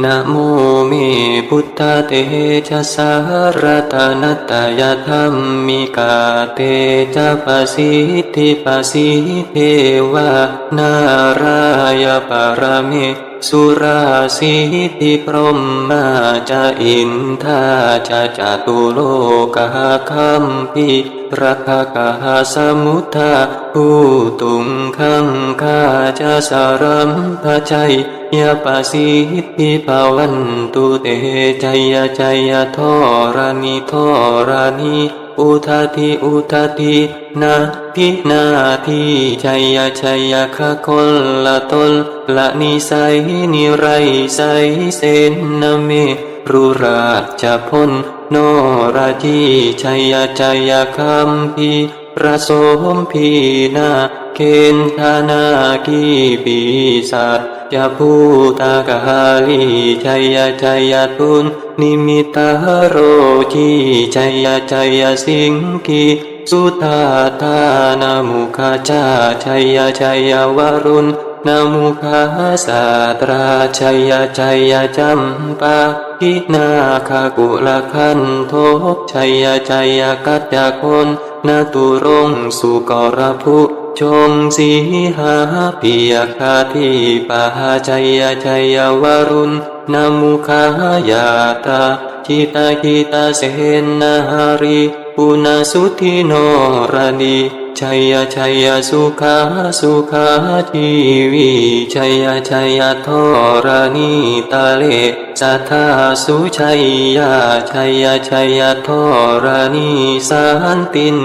นะโมเมพุทธเตชะสารตนัตยธรรมมิกาเตจะปสิทธิปสิเทวา นารายปรเมสุราสิทธิพรหมาจะอินทาจะจตุโลกะคัมพิรักกะสมุทาผู้ตุงขังคาจะสารัมพชัย ยาปสิทธิภาวันตุเตใจยใจยาทอรานิทอรานิอุทาทิอุทาทินาทินาทิชัยยชัยยคะคนละตนละนิสัยนิไรใสเสนนเมรุราชจะพ้นโนราจีชัยยชัยยคัมพี ประสมพีนาเคนธานาคีปีศาจยาภูตากาลีชัยยชัยยตุนนิมิตาโรจีชัยยชัยยสิงกีสุตาตานามุขจาชัยยชัยยวรุณนามุขาสาตราชัยยชัยยะจำปาทินาคากุลคันโทชัยยชัยยกัจจคน นาตุรงสุกรภุชมสีหาปิยคาทิปาชัยยชัยยวรุณนามุขายาตาจิตาคิตาเสนนาหาริปุณสุธิโนรานีชัยยชัยยสุขาสุขาชีวีชัยยชัยยทรานีตาเลสัทธาสุชัยยาชัยยชัยยทรานีสันติน